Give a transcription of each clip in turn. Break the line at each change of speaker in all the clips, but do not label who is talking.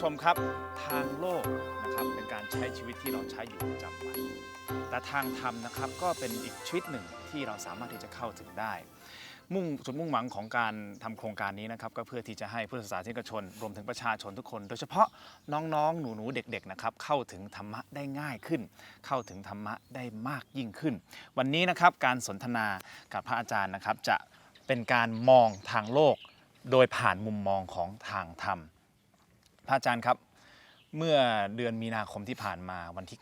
ผู้ชมครับ ทางโลกนะครับเป็นการใช้ชีวิตที่เราใช้อยู่ประจำวัน แต่ทางธรรมนะครับก็เป็นอีกชีวิตหนึ่งที่เราสามารถที่จะเข้าถึงได้ มุ่งจุดมุ่งหวังของการทำโครงการนี้นะครับก็เพื่อที่จะให้พุทธศาสนิกชน รวมถึงประชาชนทุกคน โดยเฉพาะน้องๆ หนูๆ เด็กๆนะครับเข้าถึงธรรมะได้ง่ายขึ้น เข้าถึงธรรมะได้มากยิ่งขึ้น วันนี้นะครับการสนทนากับพระอาจารย์นะครับจะเป็นการมองทางโลกโดยผ่านมุมมองของทางธรรม ระอาจารย์ครับ เมื่อเดือนมีนาคมที่ผ่านมาวันที่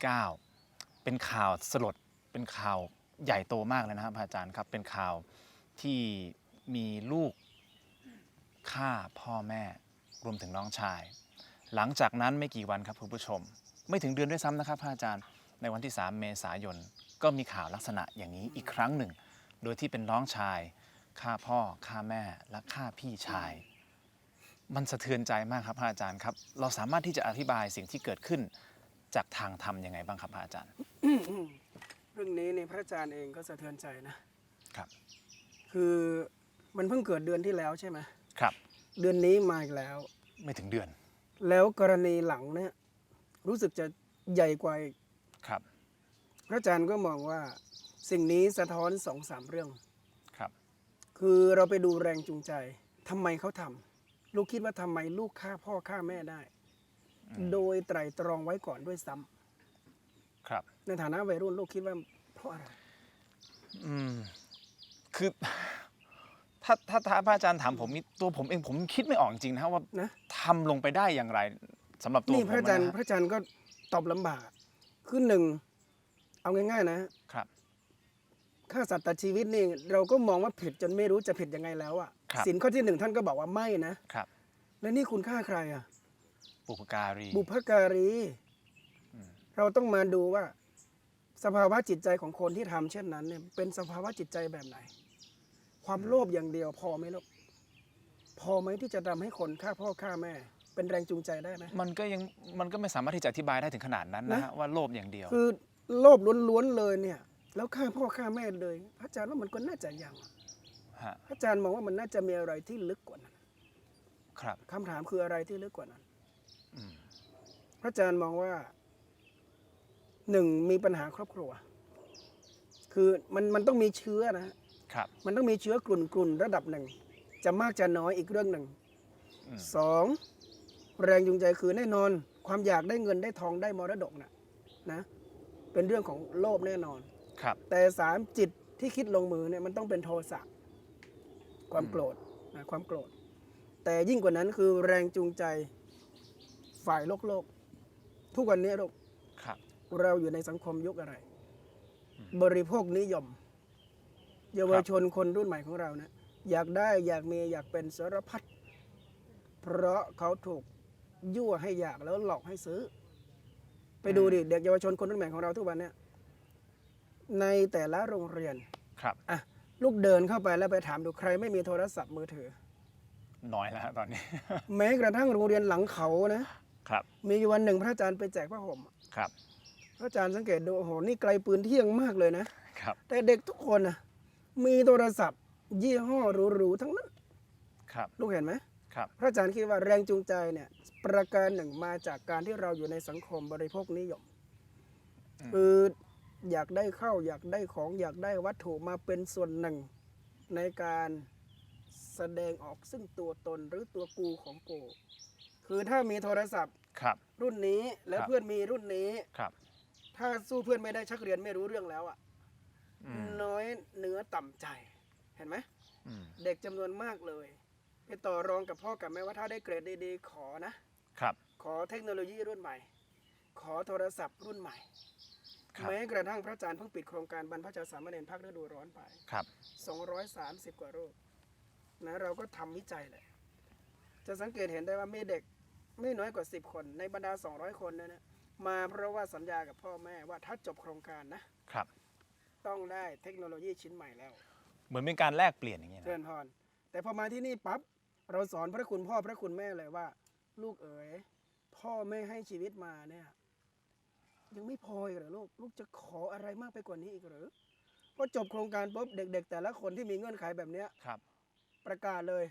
9 เป็นข่าวสลด เป็นข่าวใหญ่โตมากเลยนะครับพระอาจารย์ครับ เป็นข่าวที่มีลูกฆ่าพ่อแม่รวมถึงน้องชาย หลังจากนั้นไม่กี่วันครับคุณผู้ชม ไม่ถึงเดือนด้วยซ้ำนะครับพระอาจารย์ ในวันที่ 3 เมษายน ก็มีข่าวลักษณะอย่างนี้อีกครั้งหนึ่ง โดยที่เป็นน้องชายฆ่าพ่อฆ่าแม่และฆ่าพี่ชาย มันสะเทือนใจมากครับพระอาจารย์ครับ เราสามารถที่จะอธิบายสิ่งที่เกิดขึ้น จากทางธรรมยังไงบ้างครับพระอาจารย์
เรื่องนี้เนี่ยพระอาจารย์เองก็สะเทือนใจนะ
ครับ
คือมันเพิ่งเกิดเดือนที่แล้วใช่ไหม
ครับ
เดือนนี้มาอีกแล้ว
ไม่ถึงเดือน
แล้วกรณีหลังเนี่ยรู้สึกจะใหญ่กว่าอีก
ครับ
พระอาจารย์ก็มองว่าสิ่งนี้สะท้อนสองสามเรื่อง
ครับ
คือเราไปดูแรงจูงใจทำไมเขาทำ ลูกคิดว่าทำไมลูกฆ่าพ่อฆ่าแม่ได้ โดยไตร่ตรองไว้ก่อนด้วยซ้ำ
ครับ
ในฐานะวัยรุ่นลูกคิดว่าเพราะอะไร
อืมคือถ้าถ้าถ้าพระอาจารย์ถามผมนี่ตัวผมเองผมคิดไม่ออกจริงๆนะครับว่า
นะ
ทำลงไปได้อย่างไรสำหรับตัว
นี่
ผม
พระอาจารย์
นะ
พระอาจารย์ก็ตอบลำบากคือหนึ่งเอาง่าย ๆ นะ
ครับ
ฆ่าสัตว์ตัดชีวิตนี่เราก็มองว่าผิดจนไม่รู้จะผิดยังไงแล้วอะ
ครับ
สินข้อที่หนึ่งท่านก็บอกว่าไม่นะ ครับ แล้วนี่คุณฆ่าใครอะ
ปุพการี
บุพการี
อืม
เราต้องมาดูว่า สภาวะจิตใจของคนที่ทำเช่นนั้นเนี่ยเป็นสภาวะจิตใจแบบไหน ความโลภอย่างเดียวพอไหมลูกพอไหมที่จะทำให้คนฆ่าพ่อฆ่าแม่ เป็นแรงจูงใจได้ไหม
มันก็ยังมันก็ไม่สามารถที่จะอธิบายได้ถึงขนาดนั้นนะ
นะ
ฮะว่าโลภอย่างเดียว
คือโลภล้วนๆเลยเนี่ย แล้วฆ่าพ่อฆ่าแม่เลย พระอาจารย์ว่ามันก็น่าจะยังอะ
ฮะ
พระอาจารย์มองว่ามันน่าจะมีอะไรที่ลึกกว่านั้น
ครับ
คำถามคืออะไรที่ลึกกว่านั้น
อืม
พระอาจารย์มองว่าหนึ่งมีปัญหาครอบครัว คือมันมันต้องมีเชื้อนะฮะ
ครับ
มันต้องมีเชื้อกลุ่นกลุ่นระดับหนึ่ง จะมากจะน้อยอีกเรื่องหนึ่ง
อืม
สองแรงจูงใจคือแน่นอน ความอยากได้เงินได้ทองได้มรดกนะนะ เป็นเรื่องของโลภแน่นอน
ครับ
แต่สามจิตที่คิดลงมือเนี่ยมันต้องเป็นโทสะ ความโกรธนะความโกรธ แต่ยิ่งกว่านั้นคือแรงจูงใจฝ่ายโลกโลก ทุกวันนี้ลูก
ครับ
เราอยู่ในสังคมยุคอะไร บริโภคนิยม เยาวชนคนรุ่นใหม่ของเรานะอยากได้อยากมีอยากเป็นสารพัดเพราะเขาถูกยั่วให้อยากแล้วหลอกให้ซื้อ ไปดูดิเด็กเยาวชนคนรุ่นใหม่ของเราทุกวันเนี่ยในแต่ละโรงเรียน
ครับ
อะ ลูกเดินเข้าไปแล้วไปถามดูใครไม่มีโทรศัพท์มือถือ
น้อยแล้วฮะตอนนี้
แม้กระทั่งโรงเรียนหลังเขานะครับ มีอยู่วันหนึ่งพระอาจารย์ไปแจกผ้าห่ม
ครับ
พระอาจารย์สังเกตดูโอ้โหนี่ไกลปืนเที่ยงมากเลยนะ
ครับ
แต่เด็กทุกคนนะมีโทรศัพท์ ยี่ห้อหรูๆทั้งนั้น
ครับ
ลูกเห็นไหม
ครับ
พระอาจารย์คิดว่าแรงจูงใจเนี่ยประการหนึ่งมาจากการที่เราอยู่ในสังคมบริโภคนิยม
อืม
คือ อยากได้เข้าวอยากได้ของอยากได้วัตถุมาเป็นส่วนหนึ่ง ในการแสดงออกซึ่งตัวตนหรือตัวกูของกูคือถ้ามีโทรศัพท์
ครับ
รุ่นนี้และ
ครับ
เพื่อนมีรุ่นนี้
ครับ
ถ้าสู้เพื่อนไม่ได้ชักเรียนไม่รู้เรื่องแล้วอะ
อืม
น้อยเนื้อต่ำใจ เห็นไหม
อืม
เด็กจำนวนมากเลยไปต่อรองกับพ่อกับแม่ว่าถ้าได้เกรดดีๆ ขอนะ
ครับ
ขอเทคโนโลยีรุ่นใหม่ ขอโทรศัพท์รุ่นใหม่
ครับ
แม้กระทั่งพระอาจารย์เพิ่งปิดโครงการบรรพชาสามเณรภาคฤดูร้อนไป
ครับ
230 กว่ารูปนะเราก็ทำวิจัยเลยจะสังเกตเห็นได้ว่ามีเด็กไม่น้อยกว่า 10 คน ในบรรดา 200 คนนะนะมาเพราะว่าสัญญากับพ่อแม่ว่าถ้าจบโครงการนะครับ ต้องได้เทคโนโลยีชิ้นใหม่แล้ว
เหมือนเป็นการแลกเปลี่ยนอย่างเงี้ย
เชิ
นะ
ญพรแต่พอมาที่นี่ปั๊บเราสอนพระคุณพ่อพระคุณแม่เลยว่า ลูกเอ๋ยพ่อไม่ให้ชีวิตมาเนี่ย ยังไม่พออีกเหรอลูก ลูกจะขออะไรมากไปกว่านี้อีกเหรือพอจบโครงการปุ๊บเด็ก ๆ แต่ละคนที่มีเงื่อนไขแบบเนี้ย
ครับ
ประกาศเลย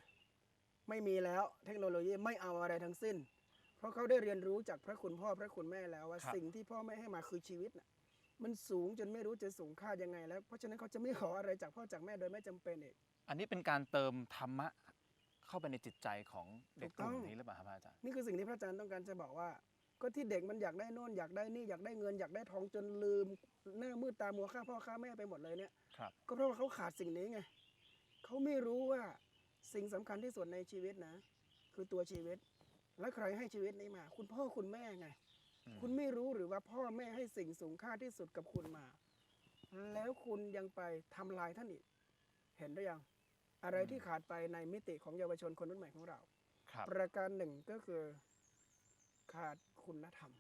ไม่มีแล้วเทคโนโลยีไม่เอาอะไรทั้งสิ้น เพราะเขาได้เรียนรู้จากพระคุณพ่อพระคุณแม่แล้วว่า
ครับ
สิ่งที่พ่อแม่ให้มาคือชีวิตน่ะมันสูงจนไม่รู้จะสูงค่ายังไงแล้ว เพราะฉะนั้นเขาจะไม่ขออะไรจากพ่อจากแม่โดยไม่จำเป็นอีก
อันนี้เป็นการเติมธรรมะเข้าไปในจิตใจของเด็กกลุ่ม
ถูกต้อง
นี้หรือเปล่าครับอาจารย์
นี่คือสิ่งที่พระอาจารย์ต้องการจะบอกว่า ก็ที่เด็กมันอยากได้โน่นอยากได้นี่อยากได้เงินอยากได้ทองจนลืม หน้ามืดตามัวฆ่าพ่อฆ่าแม่ไปหมดเลยเนี่ย
ครับ
ก็เพราะว่าเขาขาดสิ่งนี้ไงเขาไม่รู้ว่าสิ่งสำคัญที่สุดในชีวิตนะ คือตัวชีวิต และใครให้ชีวิตนี้มา คุณพ่อคุณแม่ไง
อืม
คุณไม่รู้หรือว่าพ่อแม่ให้สิ่งสูงค่าที่สุดกับคุณมา แล้วคุณยังไปทำลายท่านอีกเห็นหรือยัง อะไรที่ขาดไปในมิติของเยาวชนคนรุ่นใหม่ของเรา
ครับ
ประการหนึ่งก็คือขาด คุณธรรม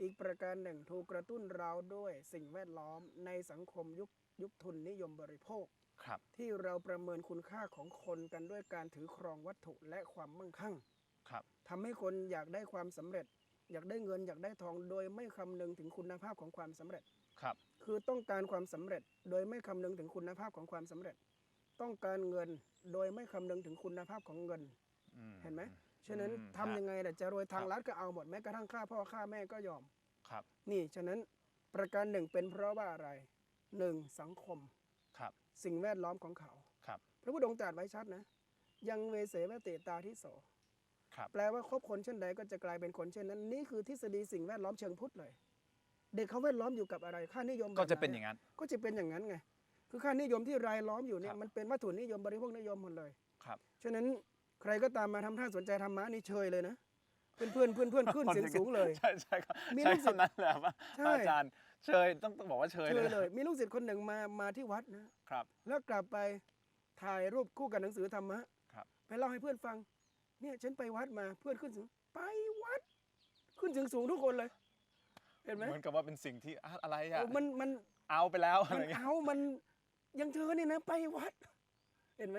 อีกประการหนึ่งถูกกระตุ้นเราด้วยสิ่งแวดล้อมในสังคมยุคยุคทุนนิยมบริโภค
ครับ
ที่เราประเมินคุณค่าของคนกันด้วยการถือครองวัตถุและความมั่งคั่ง
ครับ
ทำให้คนอยากได้ความสำเร็จ อยากได้เงินอยากได้ทองโดยไม่คำนึงถึงคุณภาพของความสำเร็จ
ครับ
คือต้องการความสำเร็จ โดยไม่คำนึงถึงคุณภาพของความสำเร็จ ต้องการเงินโดยไม่คำนึงถึงคุณภาพของเงิน
อื
เห็นไหม ฉะนั้น
อืม
ทำยังไงล่ะจะรวยทาง
ครับ
ลัดก็เอาหมดแม้กระทั่งฆ่าพ่อฆ่าแม่ก็ยอม
ครับ
นี่ฉะนั้นประการหนึ่งเป็นเพราะว่าอะไรหนึ่งสังคม
ครับ
สิ่งแวดล้อมของเขา
ครับ
พระพุทธองค์ตรัสไว้ชัดนะ ยังเวเสวเตตาทิโส
ครับ
แปลว่าคบคนเช่นใดก็จะกลายเป็นคนเช่นนั้น นี่คือทฤษฎีสิ่งแวดล้อมเชิงพุทธเลย เด็กเขาแวดล้อมอยู่กับอะไรค่านิยมแบบ
ก็จะ
ไห
เป็นอย่างนั้น
ก็จะเป็นอย่างนั้นไง คือค่านิยมที่รายล้อมอยู่เนี่
ค
ย
รับ
มันเป็นวัตถุนิยมบริโภคนิยมหมดเลย
ครับ
ฉะนั้น ใครก็ตามมาทำท่าสนใจธรรมะนี่เชยเลยนะเพื่อนเพื่อนเพื่อนเพื่อนขึ้นเสียงสูงเลย
ใช่ใช่ครับ
มี
ใช่
ลูกศิษย์
คำนั้นแหละว่า
ใช่
อาจารย์เชยต้องต้องบอกว่าเชย
เช
เลย
ยเลย มีลูกศิษย์คนหนึ่งมามาที่วัดนะ
ครับ
แล้วกลับไปถ่ายรูปคู่กับหนังสือธรรมะ
ครับ
ไปเล่าให้เพื่อนฟัง เนี่ยฉันไปวัดมาเพื่อนขึ้นสูงไปวัด ขึ้นถึงสูงทุกคนเลย เห็นไหม
เหมือนกับว่าเป็นสิ่งที่อะอะไรอะ
โอ้มันมัน
เอาไปแล้วอะ
มั
ไร
น
เงี้ย
เอามันยังเธอเนี่ยนะไปวัด เห็นไหม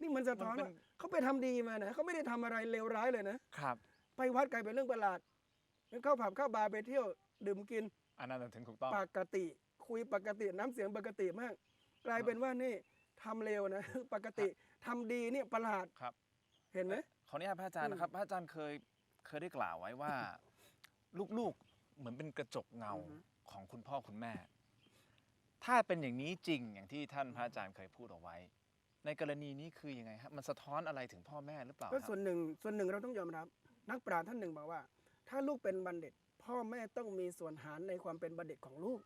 นี่มันสะท้อน
มันเป็น
ว่า เขาไปทำดีมานะเขาไม่ได้ทำอะไรเลวร้ายเลยนะ
ครับ
ไปวัดกลายเป็นเรื่องประหลาดเข้าผับเข้าบาร์ไปเที่ยวดื่มกิน
อันนั้นถึงถูกต้อง
ปกติ คุยปกติน้ำเสียงปกติมาก กลายเป็นว่านี่ทำเลวนะ ปกติทำดีเนี่ยประหลาด
ครับ
เห็นไหม
ขออนุญาตพระอาจารย์
อืม
นะครับ พระอาจารย์เคยเคยได้กล่าวไว้ว่า ลูกๆเหมือนเป็นกระจกเงา
อือฮึ
ของคุณพ่อคุณแม่ ถ้าเป็นอย่างนี้จริงอย่างที่ท่านพระอาจารย์เคยพูดเอาไว้ ในกรณีนี้คือยังไงครับมันสะท้อนอะไรถึงพ่อแม่หรือเปล่า
ก็
ครับ
ส่วนหนึ่งส่วนหนึ่งเราต้องยอมรับ นักปราชญ์ท่านหนึ่งบอกว่า ถ้าลูกเป็นบัณฑิต พ่อแม่ต้องมีส่วนหารในความเป็นบัณฑิตของลูก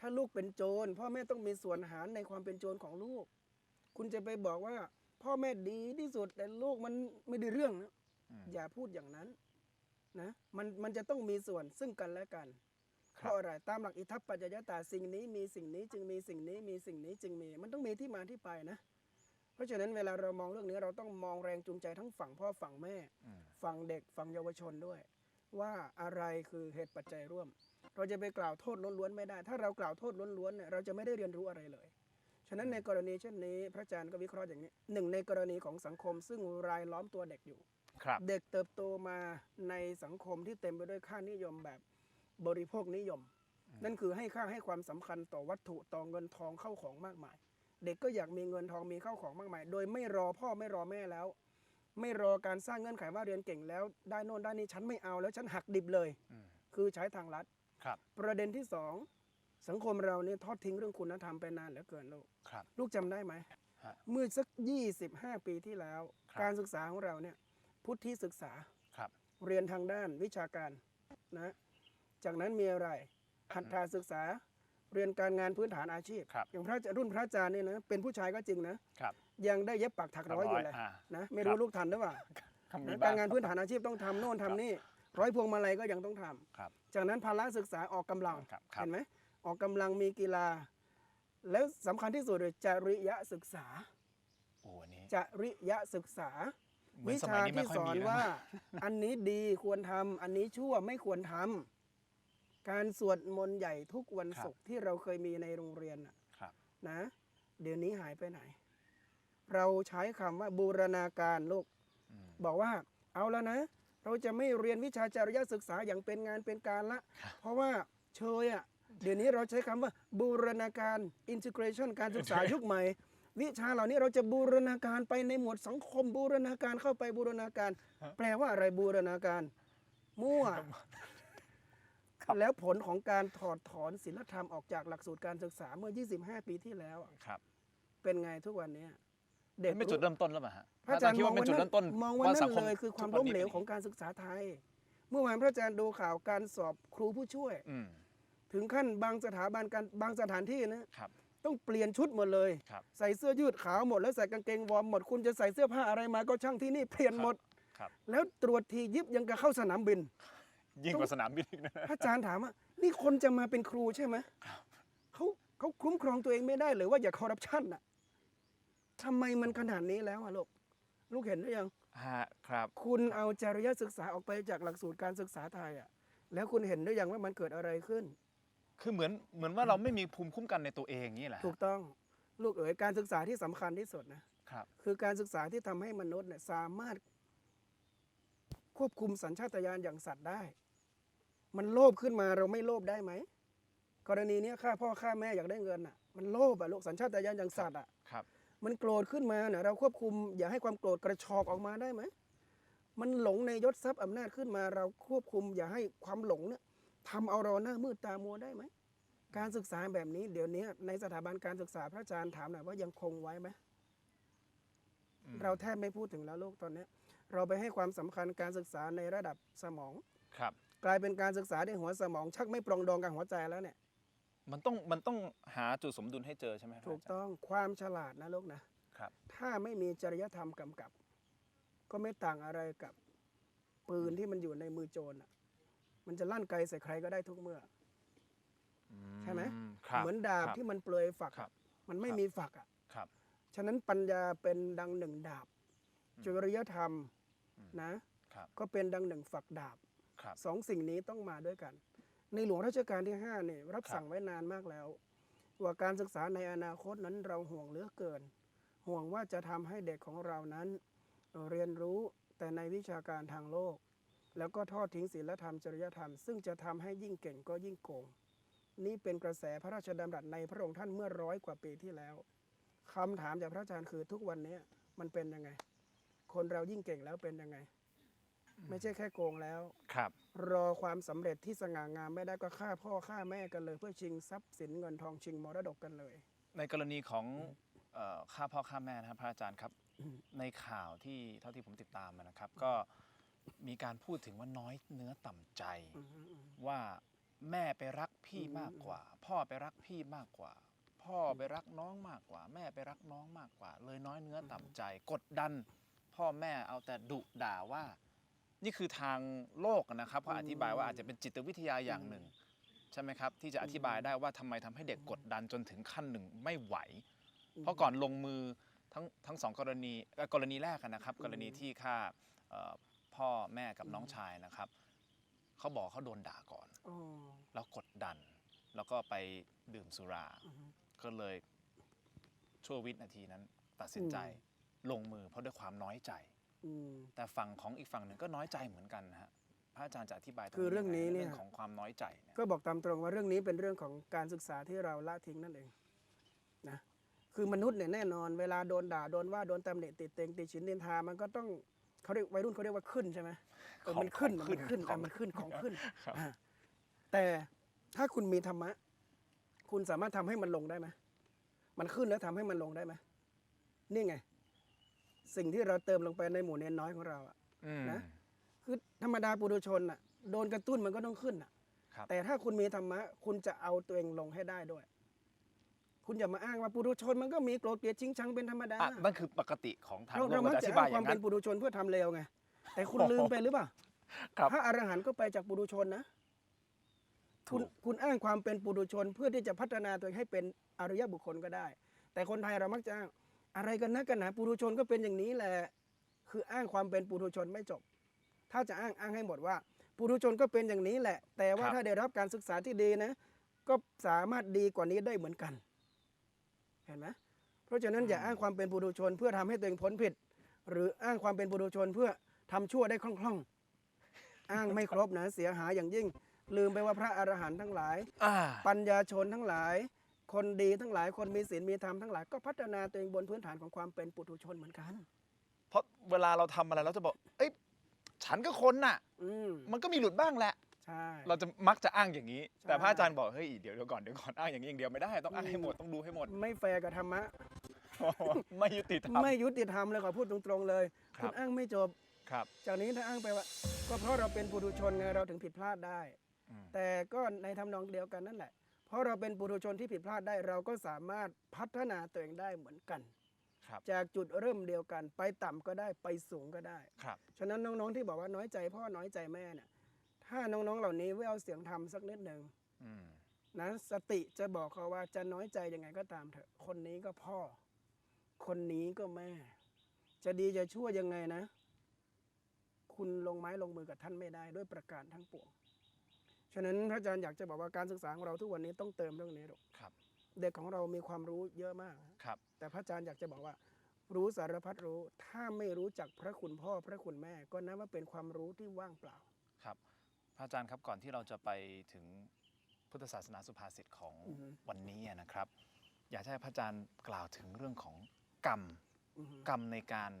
ถ้าลูกเป็นโจร พ่อแม่ต้องมีส่วนหารในความเป็นโจรของลูก คุณจะไปบอกว่า พ่อแม่ดีที่สุดแต่ลูกมันไม่ได้เรื่องนะ
อืม
อย่าพูดอย่างนั้นนะมันมันจะต้องมีส่วนซึ่งกันและกัน
ค
เพ
รับ
ราะอะไรตามหลักอิทัปปัจจยตาสิ่งนี้มีสิ่งนี้จึงมีสิ่งนี้มีสิ่งนี้จึงมี มันต้องมีที่มาที่ไปนะ เพราะฉะนั้นเวลาเรามองเรื่องนี้เราต้องมองแรงจูงใจทั้งฝั่งพ่อฝั่งแม่
อืม
ฝั่งเด็กฝั่งเยาวชนด้วย ว่าอะไรคือเหตุปัจจัยร่วม เราจะไปกล่าวโทษล้วนๆไม่ได้ ถ้าเรากล่าวโทษล้วนๆเนี่ยเราจะไม่ได้เรียนรู้อะไรเลย ฉะนั้นในกรณีเช่นนี้พระอาจารย์ก็วิเคราะห์อย่างนี้หนึ่งในกรณีของสังคม ซึ่งรายล้อมตัวเด็กอยู่
ครับ
เด็กเติบโตมาในสังคมที่เต็มไปด้วยค่านิยมแบบบริโภคนิยม นั่นคือให้ค่าให้ความสำคัญต่อวัตถุต่อเงินทองเข้าของมากมาย เด็กก็อยากมีเงินทองมีเข้าของมากมาย โดยไม่รอพ่อไม่รอแม่แล้ว ไม่รอการสร้างเงื่อนไขว่าเรียนเก่งแล้ว ได้โน่นได้นี่ฉันไม่เอาแล้วฉันหักดิบเลย
อืม
คือใช้ทางลัด
ครับ
ประเด็นที่สองสังคมเราเนี่ยทอดทิ้งเรื่องคุณธรรมไปนานเหลือเกินลูก
ครับ
ลูกจำได้ไหม
ฮะ
เมื่อสัก 25 ปีที่แล้ว
ครับ
การศึกษาของเราเนี่ยพุทธิศึกษา
ครับ
เรียนทางด้านวิชาการนะจากนั้นมีอะไรหัตถาศึกษา เรียนการงานพื้นฐานอาชีพ
ครับ
อย่างพระรุ่นพระอาจารย์เนี่ยนะเป็นผู้ชายก็จริงนะครับ ยังได้เย็บปักถักร้อยอยู่เลย
อ่า
นะไม่
ครั
รู้
บ
ลูกทันหรือเปล่า
คำนี้
นะ
บ้
การงานพื้นฐานอาชีพต้องทำโน่นทำนี่ร้อยพวงมาลัยก็ยังต้องทำ
ครับ
จากนั้นภาระศึกษาออกกำลัง
ครับครับ
เห็นไหมออกกำลังมีกีฬา แล้วสำคัญที่สุดเลยจริยศึกษา
โอ้อันนี้
จริยศึกษา
เหมือน
วิ
สมัย
ชา
นี้ไม่
ที่
ค่อย
สอน
มีนะ
ว่า อันนี้ดีควรทำอันนี้ชั่วไม่ควรทำ การสวดมนต์ใหญ่ทุกวันศุกร์ที่เราเคยมีในโรงเรียนน่ะ
ครับ
นะเดี๋ยวนี้หายไปไหน เราใช้คำว่าบูรณาการลูก
อืม
บอกว่า เอาแล้วนะ เราจะไม่เรียนวิชาจริยศึกษาอย่างเป็นงานเป็นการละ เพราะว่าเชยอะเดี๋ยวนี้เราใช้คำว่า บูรณาการ integration การศึกษายุคใหม่วิชาเหล่านี้เราจะบูรณาการไปในหมวดสังคมบูรณาการเข้าไปบูรณาการ แปลว่าอะไรบูรณาการ มั่ว แล้วผลของการถอดถอนศีลธรรมออกจากหลักสูตรการศึกษาเมื่อ 25 ปีที่แล้วอะ
ครับ
เป็นไงทุกวันเนี้ยเด็ก
ไม่จุดเริ่มต้นแล้วป่ะฮะ
พระอาจารย์
คิด
มอง
ว่าเป็น
ว่า
จุด
นั่
เริ่มต้น
นมองว่า
สั
นั่น
ค
เลยคือความ
ทุก
ล้มเหลว
นี้
ของการศึกษาไทย เมื่อวานพระอาจารย์ดูข่าวการสอบครูผู้ช่วย
อืม
ถึงขั้นบางสถาบันการบางสถานที่นะครับต้องเปลี่ยนชุดหมดเลย
ครับ
ใส่เสื้อยืดขาวหมดแล้วใส่กางเกงวอร์มหมดคุณจะใส่เสื้อผ้าอะไรมาก็ช่างที่นี่เปลี่ยนหมด
ครับ
แล้วตรวจทียิบยังกับเข้าสนามบิน
ยิ่งกว่าสนามบินอีกนะ
พระอาจารย์ถามว่า นี่คนจะมาเป็นครูใช่ไหมเขาเขาคุ้มครองตัวเองไม่ได้หรือว่าอย่าคอร์รัปชันอะทำไมมันขนาดนี้แล้วอะลูกลูกเห็นหรือยัง
ฮะครับ
คุณเอาจริยศึกษาออกไปจากหลักสูตรการศึกษาไทยอะ แล้วคุณเห็นหรือยังว่ามันเกิดอะไรขึ้น
คือเหมือนเหมือนว่าเราไม่มีภูมิคุ้มกันในตัวเองนี่แหละฮะ
ถูกต้องลูกเอ๋ยการศึกษาที่สำคัญที่สุดนะครับ คือการศึกษาที่ทำให้มนุษย์เนี่ยสามารถควบคุมสัญชาตญาณอย่างสัตว์ได้ มันโลภขึ้นมาเราไม่โลภได้ไหมกรณีเนี้ยฆ่าพ่อฆ่าแม่อยากได้เงินอะ มันโลภอะลูกสัญชาตญาณอย่างสัตว์อะ
ครับ
มันโกรธขึ้นมาเนี่ยเราควบคุมอย่าให้ความโกรธกระชอกออกมาได้ไหมมันหลงในยศทรัพย์อำนาจขึ้นมา เราควบคุมอย่าให้ความหลงเนี่ยทำเอาเราหน้ามืดตามัวได้ไหมการศึกษาแบบนี้เดี๋ยวนี้ในสถาบันการศึกษาพระอาจารย์ถามหน่อยว่ายังคงไว้ไหม
อืม
เราแทบไม่พูดถึงแล้วโลกตอนเนี้ยเราไปให้ความสำคัญการศึกษาในระดับสมอง
ครับ
กลายเป็นการศึกษาในหัวสมอง ชักไม่ปรองดองกับหัวใจแล้วเนี่ย
มันต้องมันต้องหาจุดสมดุลให้เจอใช่ไหมครับ
ถูกา
จารย์
ต้องความฉลาดนะลูกนะ
ครับ
ถ้าไม่มีจริยธรรมกำกับ ก็ไม่ต่างอะไรกับปืนที่มันอยู่ในมือโจรอะ มันจะลั่นไกลใส่ใครก็ได้ทุกเมื่อใช่ไหม
อืครับ
เหมือนดาบ
ครับ
ที่มันเปลือยฝัก
ครั
อะ
บ
มันไม่
ครับ
มีฝักอะ
ครับ
ฉะนั้นปัญญาเป็นดังหนึ่งดาบจริยธรรม
อืม
นะ
ครับ
ก็เป็นดังหนึ่งฝักดาบ
ครับ
สองสิ่งนี้ต้องมาด้วยกัน ในหลวงรัชกาลที่ห้าเนี่ยรับ
รบ
สั่งไว้นานมากแล้ว ว่าการศึกษาในอนาคตนั้นเราห่วงเหลือเกิน ห่วงว่าจะทำให้เด็กของเรานั้นเรียนรู้แต่ในวิชาการทางโลก แล้วก็ทอดทิ้งศีลธรรมจริยธรรม ซึ่งจะทำให้ยิ่งเก่งก็ยิ่งโกงนี่เป็นกระแสพระราชดำรัสในพระองค์ท่านเมื่อร้อยกว่าปีที่แล้วคำถามจากพระอาจารย์คือทุกวันนี้มันเป็นยังไง คนเรายิ่งเก่งแล้วเป็นยังไง ไม่ใช่แค่โกงแล้ว
ครับ
รอความสำเร็จที่สง่างามไม่ได้ก็ฆ่าพ่อฆ่าแม่กันเลย เพื่อชิงทรัพย์สินเงินทองชิงมรดกกันเลย
ในกรณีของเอ่อฆ่าพ่อฆ่าแม่นะครับพระอาจารย์ครับ ในข่าวที่เท่าที่ผมติดตามมานะครับ ก็มีการพูดถึงว่าน้อยเนื้อต่ำใจ ว่าแม่ไปรักพี่มากกว่า พ่อไปรักพี่มากกว่า พ่อไปรักน้องมากกว่า แม่ไปรักน้องมากกว่า เลยน้อยเนื้อต่ำใจ กดดัน พ่อแม่เอาแต่ดุด่าว่า นี่คือทางโลกนะครับเขาอธิบายว่าอาจจะเป็นจิตวิทยาอย่างหนึ่ง ใช่ไหมครับ ที่จะอธิบายได้ว่าทำไมทำให้เด็กกดดันจนถึงขั้นหนึ่งไม่ไหว เพราะก่อนลงมือทั้งทั้งสองกรณีเอ่อกรณีแรกอะนะครับ กรณีที่ฆ่าเอ่อพ่อแม่กับน้องชายนะครับเขาบอกเขาโดนด่าก่อน
อ๋อ
แล้วกดดัน แล้วก็ไปดื่มสุรา
อือฮึ
ก็เลยชั่ววินาทีนั้นตัดสินใจ
อื
ลงมือเพราะด้วยความน้อยใจ
อืม
แต่ฝั่งของอีกฝั่งหนึ่งก็น้อยใจเหมือนกันนะฮะพระอาจารย์จะอธิบายต
คือเรื่องนี้
ยัไเนี่
ย
เรื่องของความน้อยใจเนี่ย
ก็บอกตามตรงว่าเรื่องนี้เป็นเรื่องของการศึกษาที่เราละทิ้งนั่นเองนะคือมนุษย์เนี่ยแน่นอนเวลาโดนด่าโดนว่าโดนตำหนิติดเต็งติดฉินนินทามันก็ต้องเขาเรียกวัยรุ่นเขาเรียกว่าขึ้นใช่ไหมเออมันขึ้น
ของ
มันขึ้น
ของ
อะมันขึ้นของขึ้น
ครับ
อะแต่ถ้าคุณมีธรรมะ คุณสามารถทำให้มันลงได้ไหมมันขึ้นแล้วทำให้มันลงได้ไหมนี่ไง สิ่งที่เราเติมลงไปในหมู่เนนน้อยของเราอะ
อืม
นะคือธรรมดาปุถุชนอะโดนกระตุ้นมันก็ต้องขึ้นอะ
ครับ
แต่ถ้าคุณมีธรรมะ คุณจะเอาตัวเองลงให้ได้ด้วย คุณอย่ามาอ้างว่าปุถุชนมันก็มีโกรธเกลียดชิงชังเป็นธรรมดา
อะนั่นคือปกติของทาง
เรา
โล
เรา
ก
มัก
เราจะอ
จะ
ธิบา
อ้ายง
อ
ความ
ย่าง
เป็
นั้นน
ปุถุชนเพื่อทำเลวไง แต่คุณ
โอ้โห
ลืมไปหรือเปล่า
ครับ
พระอรหันต์ก็ไปจากปุถุชนนะ คุณ
ถูก
คุณอ้างความเป็นปุถุชนเพื่อที่จะพัฒนาตัวเองให้เป็นอริยบุคคลก็ได้ แต่คนไทยเรามักจะอ้าง อะไรกันนะกันหนาปุถุชนก็เป็นอย่างนี้แหละคืออ้างความเป็นปุถุชนไม่จบ ถ้าจะอ้างอ้างให้หมดว่าปุถุชนก็เป็นอย่างนี้แหละ แต่ว่า
ครับ
ถ้าได้รับการศึกษาที่ดีนะ ก็สามารถดีกว่านี้ได้เหมือนกัน เห็นไหมเพราะฉะนั้นอย่าอ้างความเป็นปุถุชน เพื่อทำให้ตัวเองพ้นผิด หรืออ้างความเป็นปุถุชนเพื่อทำชั่วได้คล่องๆอ้างไม่ครบนะเสียหายอย่างยิ่ง ลืมไปว่าพระอรหันต์ทั้งหลาย
อ่า
ปัญญาชนทั้งหลาย คนดีทั้งหลายคนมีศีลมีธรรมทั้งหลายก็พัฒนาตัวเองบนพื้นฐานของความเป็นปุถุชนเหมือนกัน
เพราะเวลาเราทำอะไรเราจะบอก เอ้ยฉันก็คนน่ะ
อืม
มันก็มีหลุดบ้างแหละ
ใช่
เราจะมักจะอ้างอย่างนี้
ใช่
แต่พระอาจารย์บอกเฮ้ยเดี๋ยวเดี๋ยวก่อนเดี๋ยวก่อนอ้างอย่างนี้อย่างเดียวไม่ได้ต้องอ้างให้หมดต้องดูให้หมด
ไม่แฟร์กับธรรมะ
ไม่ยุติธรรม
ไม่ยุติธรรมเลยขอพูดตรงๆเลย
ครับ
คุณอ้างไม่จบ
ครับ
จากนี้ถ้าอ้างไปว่า ก็เพราะเราเป็นปุถุชนไงเราถึงผิดพลาดได้
อืม
แต่ก็ในทำนองเดียวกันนั่นแหละ เพราะเราเป็นปุถุชนที่ผิดพลาดได้เราก็สามารถพัฒนาตัวเองได้เหมือนกัน
ครับ
จากจุดเริ่มเดียวกัน ไปต่ำก็ได้ไปสูงก็ได้
ครับ
ฉะนั้นน้องๆที่บอกว่าน้อยใจพ่อน้อยใจแม่เนี่ยถ้าน้องๆเหล่านี้ไว้เอาเสียงธรรมสักนิดหนึ่ง
อืม
นะสติจะบอกเขาว่าจะน้อยใจยังไงก็ตามเถอะ คนนี้ก็พ่อ คนนี้ก็แม่ จะดีจะชั่วยังไงนะ คุณลงไม้ลงมือกับท่านไม่ได้ด้วยประการทั้งปวง ฉะนั้นพระอาจารย์อยากจะบอกว่าการศึกษาของเราทุกวันนี้ต้องเติมเรื่องนี้ลูก
ครับ
เด็กของเรามีความรู้เยอะมาก
ครับ
แต่พระอาจารย์อยากจะบอกว่า รู้สารพัดรู้ถ้าไม่รู้จักพระคุณพ่อพระคุณแม่ ก็นับว่าเป็นความรู้ที่ว่างเปล่า
ครับ พระอาจารย์ครับก่อนที่เราจะไปถึงพุทธศาสนาสุภาษิตของ
อือฮึ
วันนี้นะครับ อยากจะให้พระอาจารย์กล่าวถึงเรื่องของกรรม
อือฮึ
กรรมในการ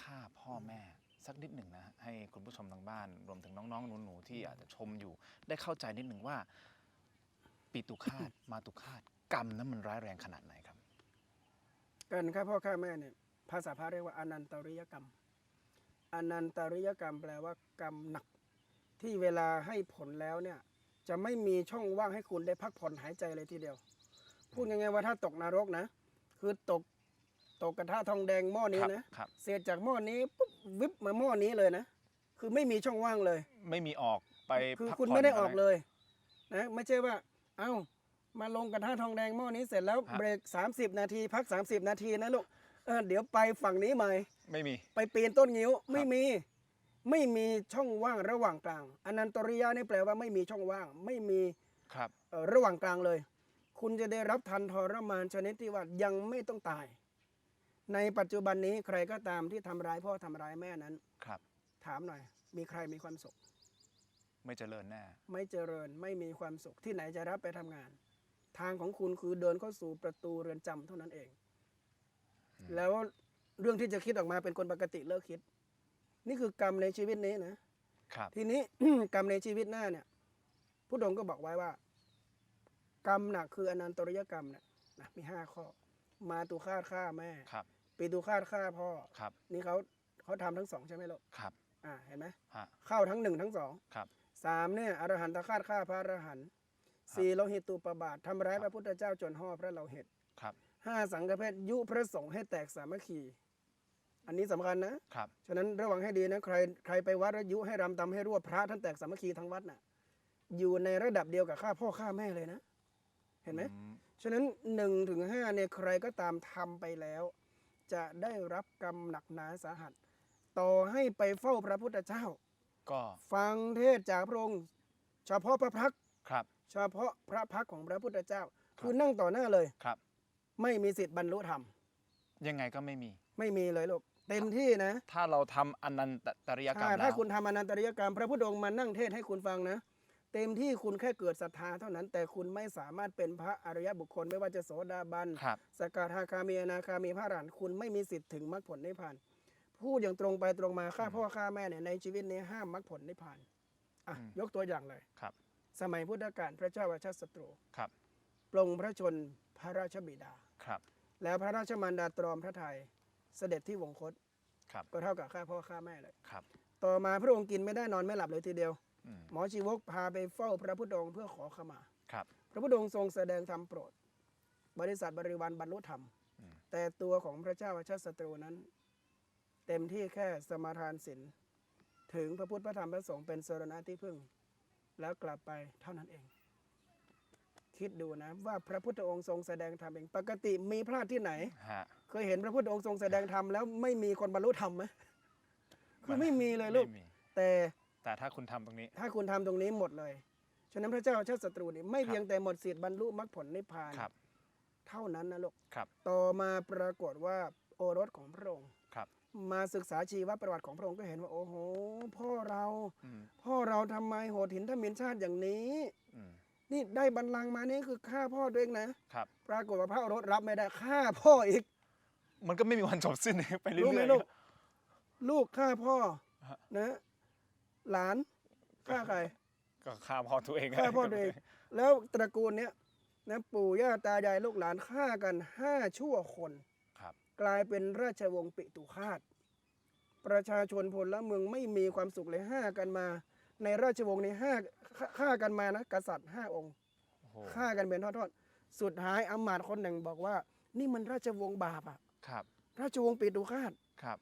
ฆ่าพ่อแม่ สักนิดหนึ่งนะให้คุณผู้ชมทางบ้าน รวมถึงน้องๆหนูๆที่อาจจะชมอยู่ ได้เข้าใจนิดหนึ่งว่า ปีตุคาตมาตุคาตกรรมนั้นมันร้ายแรงขนาดไหนครับ
การฆ่าพ่อฆ่าแม่เนี่ยภาษาพระเรียกว่าอนันตริยกรรม อนันตริยกรรมแปลว่ากรรมหนัก ที่เวลาให้ผลแล้วเนี่ยจะไม่มีช่องว่างให้คุณได้พักผ่อนหายใจเลยทีเดียว พูดง่ายๆว่าถ้าตกนรกนะ คือตกตกกระทะทองแดงหม้อนี้
ครับ
นะครับเศษจากหม้อนี้ปุ๊บ วิบมาหม้อนี้เลยนะ คือไม่มีช่องว่างเลย
ไม่มีออกไป
คือ
พัก
คุณ
ผ่น
ไม่ได้ออกะ
ร
เลยนะไม่ใช่ว่า เอ้า มาลงกระทะทองแดงหม้อนี้เสร็จแล้ว
ฮะ
เบรก 30 นาที พัก 30 นาทีนะลูกเออเดี๋ยวไปฝั่งนี้ใหม่
ไม่มี
ไปปีนต้นงิ้วไม่มี ไม่มีช่องว่างระหว่างกลาง อนันตริยะนี่แปลว่าไม่มีช่องว่าง ไม่มี
ครับ
เอ่อระหว่างกลางเลย คุณจะได้รับทันทรมานชนิดที่ว่ายังไม่ต้องตาย ในปัจจุบันนี้ใครก็ตามที่ทำร้ายพ่อทำร้ายแม่นั้น
ครับ
ถามหน่อย มีใครมีความสุข
ไม่เจริญแน่
ไม่เจริญไม่มีความสุขที่ไหนจะรับไปทำงาน ทางของคุณคือเดินเข้าสู่ประตูเรือนจำเท่านั้นเอง แล้วเรื่องที่จะคิดออกมาเป็นคนปกติเลิกคิด นี่คือกรรมในชีวิตนี้นะ
ครับ
ทีนี้กรรมในชีวิตหน้าเนี่ยผู้ดงก็บอกไว้ว่า กรรมหนักคืออนันตริยกรรมเนี่ยนะมีห้าข้อ มาตุคาตฆ่าแม่
ครับ
ปีตุคาตฆ่าพ่อ
ครับ
นี่เขาเขาทำทั้งสองใช่ไหมลูก
ครับ
อ่าเห็นไหม
ฮะ
เข้าทั้งหนึ่งทั้งสอง
ครับ
สามเนี่ยอรหันตคาตฆ่าพระอรหันต์สี่โลหิตตุปบาททำร้ายพระพุทธเจ้าจนห่อพระเราเหตุ
ครับ
ห้าสังฆเพศยุพระสงฆ์ให้แตกสามัคคี อันนี้สำคัญนะ
ครับ
ฉะนั้นระวังให้ดีนะใครใครไปวัดแล้วยุให้รำตำให้รวบพระท่านแตกสามัคคีทั้งวัดน่ะอยู่ในระดับเดียวกับฆ่าพ่อฆ่าแม่เลยนะ เห็นไหม
อืม
ฉะนั้นหนึ่งถึงห้าเนี่ยใครก็ตามทำไปแล้ว จะได้รับกรรมหนักหนาสาหัส ต่อให้ไปเฝ้าพระพุทธเจ้า
ก็
ฟังเทศน์จากพระองค์เฉพาะพระพักตร์
ครับ
เฉพาะพระพักตร์ของพระพุทธเจ้า คือนั่งต่อหน้าเลย
ครับ
ไม่มีสิทธิ์บรรลุธรรม
ยังไงก็ไม่มี
ไม่มีเลยลูกเต็มที่นะ
ถ้าเราทำอนันตริยกรรม
ถ้า
แล้
ถ้าว คุณทำอนันตริยกรรม พระพุทธองค์มานั่งเทศน์ให้คุณฟังนะ เต็มที่คุณแค่เกิดศรัทธาเท่านั้น แต่คุณไม่สามารถเป็นพระอริยบุคคลไม่ว่าจะโสดาบัน
ครับ
สกทาคามีอนาคามีพระอรหันต์คุณไม่มีสิทธิ์ถึงมรรคผลนิพพานพูดอย่างตรงไปตรงมาฆ่าพ่อฆ่าแม่เนี่ยในชีวิตนี้ห้ามมรรคผลนิพพานอะ
อืม
ยกตัวอย่างเลย
ครับ
สมัยพุทธกาลพระเจ้าอาชาติศัตรู
ครับ
ปรงพระชนพระราชบิดา
ครับ
แล้วพระราชมารดาตรอมพระทัยเสด็จที่วงคต
ครับ
ก็เท่ากับฆ่าพ่อฆ่าแม่เลย
ครับ
ต่อมาพระองค์กินไม่ได้นอนไม่หลับเลยทีเดียว
อืม
หมอชีวกพาไปเฝ้าพระพุทธองค์เพื่อขอขมา
ครับ
พระพุทธองค์ทรงแสดงธรรมโปรด บริษัทบริวารบรรลุธรรม
อืม
แต่ตัวของพระเจ้าอาชาติศัตรูนั้น เต็มที่แค่สมาทานศีลถึงพระพุทธพระธรรมพระสงฆ์เป็นสรณะที่พึ่ง แล้วกลับไปเท่านั้นเอง คิดดูนะว่าพระพุทธองค์ทรงแสดงธรรมเองปกติมีพลาดที่ไหน
ฮะ
เคยเห็นพระพุทธองค์ทรงแสดงธรรมแล้วไม่มีคนบรรลุธรรมไหมคือไม่มีเลยลูก
ไม่มี
แต่
แต่ถ้าคุณทำตรงนี้
ถ้าคุณทำตรงนี้หมดเลย ฉะนั้นพระเจ้าชาติศัตรูนี่ไม่
ครับ
เพียงแต่หมดสิทธิ์บรรลุมรรคผลนิพพาน
ครับ
เท่านั้นนะลูก
ครับ
ต่อมาปรากฏว่าโอรสของพระองค์
ครับ
มาศึกษาชีวประวัติของพระองค์ก็เห็นว่า โอ้โห พ่อเรา
อืม
พ่อเราทำไมโหดหินทมินชาติอย่างนี้
อืม
นี่ได้บัลลังก์มานี่คือฆ่าพ่อตัวเองนะ
ครับ
ปรากฏว่าพระโอรสรับไม่ได้ฆ่าพ่ออีก
มันก็ไม่มีวันจบสิ้นไปเรื่
รู้ไหม
อย
ลูกลูกฆ่าพ่อ
ฮะ
นะ หลานฆ่าใคร
ๆก็ฆ่าพ่อตัวเอง
ฆ่าพ่อตัวเอง แล้วตระกูลเนี้ยนะปู่ย่าตายายลูกหลานฆ่ากันห้าชั่วคน
ครับ
กลายเป็นราชวงศ์ปิตุคาต ประชาชนพลเมืองไม่มีความสุขเลยห้ากันมา ในราชวงศ์ในห้าฆ่าฆ่ากันมานะกษัตริย์ห้าองค์
โอ้โห
ฆ่ากันเป็นทอดๆสุดท้ายอำมาตย์คนหนึ่งบอกว่า นี่มันราชวงศ์บาปอะ
ครับ
ราชวงศ์ปิตุคาต
ครับ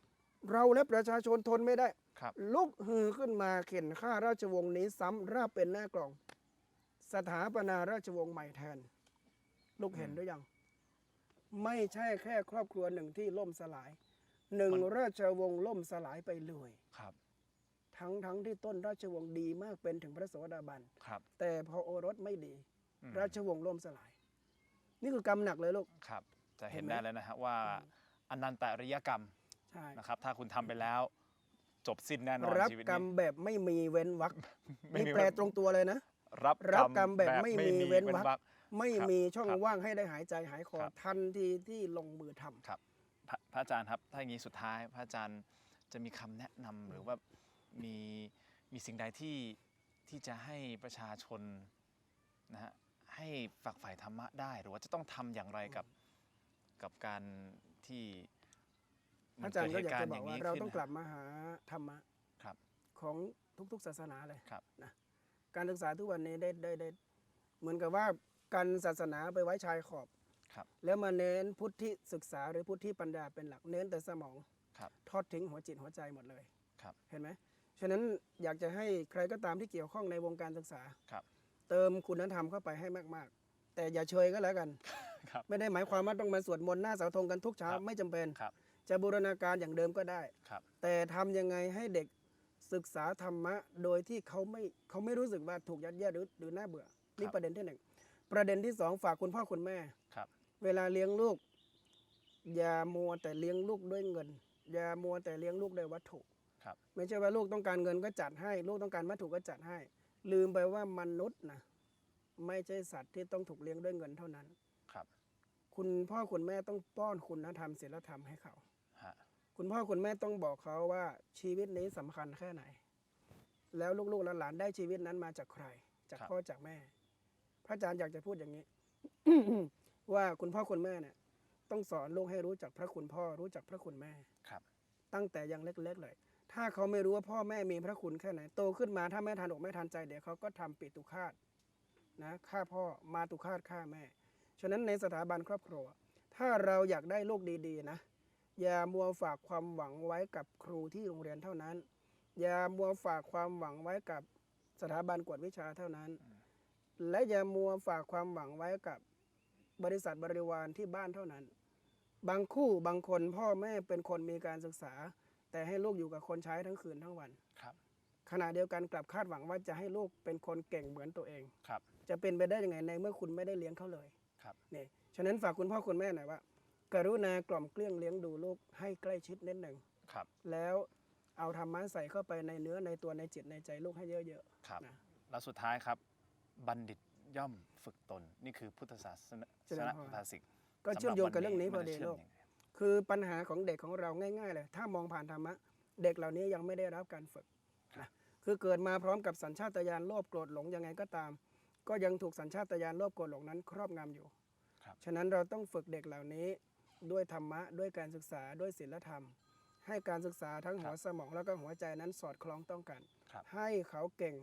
เราและประชาชนทนไม่ได้
ครับ
ลุกฮือขึ้นมาเข็นฆ่าราชวงศ์นี้ซ้ำราบเป็นหน้ากล่อง สถาปนาราชวงศ์ใหม่แทน ลูกเห็นหรือยัง ไม่ใช่แค่ครอบครัวหนึ่งที่ล่มสลาย หนึ่งราชวงศ์ล่มสลายไปเลย
ครับ
ทั้งทั้งที่ต้นราชวงศ์ดีมากเป็นถึงพระโสดาบัน
ครับ
แต่พอโอรสไม่ดี
อืม
ราชวงศ์ล่มสลาย นี่คือกรรมหนักเลยลูก
ครับ จะเห็น
เห็นไหม
ได้แล้วนะฮะว่าอนันตริยกรรม
ใช่
นะครับ ถ้าคุณทำไปแล้ว จบสิ้นแน่นอน
รับ
ชีวิต
กรรม
นี้
แบบไม่มีเว้นวรรค
ไม่
นี่
มี
แปลตรงตัวเลยนะ
รับ
รับกรรมแบบไม่มีเว้นวรรค
รรค
ไม่
ครับ
มีช่อง
ครับ
ว่างให้ได้หายใจหายคอ
ครับ
ทันทีที่ลงมือทำ
ครับพระพระอาจารย์ครับ ถ้าอย่างนี้สุดท้ายพระอาจารย์จะมีคำแนะนำหรือว่ามีมีสิ่งใดที่ที่จะให้ประชาชนนะฮะให้ฝักใฝ่ธรรมะได้ หรือว่าจะต้องทำอย่างไรกับกับการที่
อาจารย์ก็อยากจะบอก
มัน
ว่า
ดหตุ
เรา
ขึ้น
ต้องกลับมาหาธรรมะ
ครับ
ของทุกๆ ศาสนาเลย
ครับ
นะการศึกษาทุกวันนี้ได้ได้ได้เหมือนกับว่าการศาสนาไปไว้ชายขอบ
ครับ
แล้วมาเน้นพุทธิศึกษาหรือพุทธิปัญญาเป็นหลักเน้นแต่สมอง
ครับ
ทอดทิ้งหัวจิตหัวใจหมดเลย
ครับ
เห็นไหมฉะนั้นอยากจะให้ใครก็ตามที่เกี่ยวข้องในวงการศึกษา
ครับ
เติมคุณธรรมเข้าไปให้มาก ๆ แต่อย่าเชยก็แล้วกัน
ครับ
ไม่ได้หมายความว่าต้องมาสวดมนต์หน้าเสาธงกันทุกเช้า
ครับ
ไม่จำเป็น
ครับ
จะบูรณาการอย่างเดิมก็ได้
ครับ
แต่ทำยังไงให้เด็กศึกษาธรรมะ โดยที่เขาไม่เขาไม่รู้สึกว่าถูกยัดเยียดหรือหรือน่าเบื่อ นี่ประเด็นที่หนึ่งประเด็นที่สองฝากคุณพ่อคุณแม่
ครับ
เวลาเลี้ยงลูก อย่ามัวแต่เลี้ยงลูกด้วยเงิน อย่ามัวแต่เลี้ยงลูกด้วยวัตถุ
ครับ
ไม่ใช่ว่าลูกต้องการเงินก็จัดให้ ลูกต้องการวัตถุก็จัดให้ ลืมไปว่ามนุษย์นะไม่ใช่สัตว์ที่ต้องถูกเลี้ยงด้วยเงินเท่านั้น
ครับ
คุณพ่อคุณแม่ต้องป้อนคุณธรรมศีลธรรมให้เขา
ฮะ
คุณพ่อคุณแม่ต้องบอกเขาว่าชีวิตนี้สำคัญแค่ไหน แล้วลูกๆหลานๆได้ชีวิตนั้นมาจากใคร จากพ่อจากแม่ พระอาจารย์อยากจะพูดอย่างนี้ว่าคุณพ่อคุณแม่เนี่ย ต้องสอนลูกให้รู้จักพระคุณพ่อรู้จักพระคุณแม่
ครับ
ตั้งแต่ยังเล็กๆเลย ถ้าเขาไม่รู้ว่าพ่อแม่มีพระคุณแค่ไหนโตขึ้นมาถ้าไม่ทันอกไม่ทันใจเดี๋ยวเขาก็ทำปิตุคาตนะฆ่าพ่อมาตุคาตฆ่าแม่ฉะนั้นในสถาบันครอบครัว ถ้าเราอยากได้ลูกดีๆนะ อย่ามัวฝากความหวังไว้กับครูที่โรงเรียนเท่านั้น อย่ามัวฝากความหวังไว้กับสถาบันกวดวิชาเท่านั้น และอย่ามัวฝากความหวังไว้กับบริษัทบริวารที่บ้านเท่านั้น บางคู่บางคนพ่อแม่เป็นคนมีการศึกษา แต่ให้ลูกอยู่กับคนใช้ทั้งคืนทั้งวัน
ครับ
ขณะเดียวกันกลับคาดหวังว่าจะให้ลูกเป็นคนเก่งเหมือนตัวเอง
ครับ
จะเป็นไปได้ยังไงในเมื่อคุณไม่ได้เลี้ยงเขาเลย
ครับ
นี่ฉะนั้นฝากคุณพ่อคุณแม่หน่อยว่า กรุณากล่อมเกลี้ยงเลี้ยงดูลูกให้ใกล้ชิดนิดหนึ่ง
ครับ
แล้วเอาธรรมะใส่เข้าไปในเนื้อในตัวในจิตในใจลูกให้เยอะ
ครับ
นะ
แล้วสุดท้ายครับ บัณฑิตย่อมฝึกตน นี่คือพุทธศาสนา
เจริญพร
ภาษิต
ๆก็เชื่อมโยงกับเรื่องนี้พอดี
สำห
ลู
วั
ก
นนี้มันจะเชื่อมยังไง
คือปัญหาของเด็กของเราง่ายๆเลยถ้ามองผ่านธรรมะ เด็กเหล่านี้ยังไม่ได้รับการฝึกนะคือเกิดมาพร้อมกับสัญชาตญาณโลภโกรธหลงยังไงก็ตาม ก็ยังถูกสัญชาตญาณโลภโกรธหลงนั้นครอบงำอยู่
ครับ
ฉะนั้นเราต้องฝึกเด็กเหล่านี้ ด้วยธรรมะ ด้วยการศึกษาด้วยศีลธรรม ให้การศึกษาทั้งหัวสมองแล้วก็หัวใจนั้นสอดคล้องต้องกัน
ครับ
ให้เขาเก่ง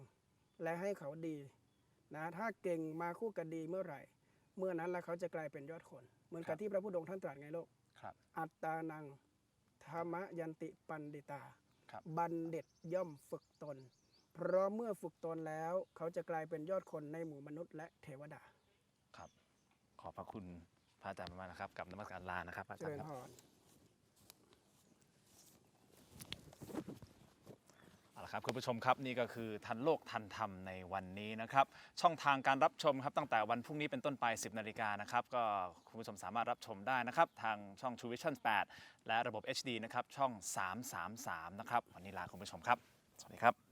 และให้เขาดีนะถ้าเก่งมาคู่กับดีเมื่อไหร่ เมื่อนั้นแล้วเขาจะกลายเป็นยอดคน เหมือนกับที่พระพุทธองค์ท่านตรัสไงลูก
ครับ
อัตตานังธรรมยันติปันดิตา
ครับ
บัณฑิตย่อมฝึกตน เพราะเมื่อฝึกตนแล้วเขาจะกลายเป็นยอดคนในหมู่มนุษย์และเทวดา
ครับ ขอบพระคุณ พระอาจารย์มากๆนะครับกับนมัสการลานะครับพระอา
เจ
จาร
ริ
ย์
ญ
ครับ
พร
เอาละครับคุณผู้ชมครับนี่ก็คือทันโลกทันธรรมในวันนี้นะครับ ช่องทางการรับชมครับตั้งแต่วันพรุ่งนี้เป็นต้นไป 10 นาฬิกานะครับ ก็คุณผู้ชมสามารถรับชมได้นะครับ ทางช่อง True Vision 8 และระบบ HD นะครับ ช่อง 333 นะครับ วันนี้ลาคุณผู้ชมครับ สวัสดีครับ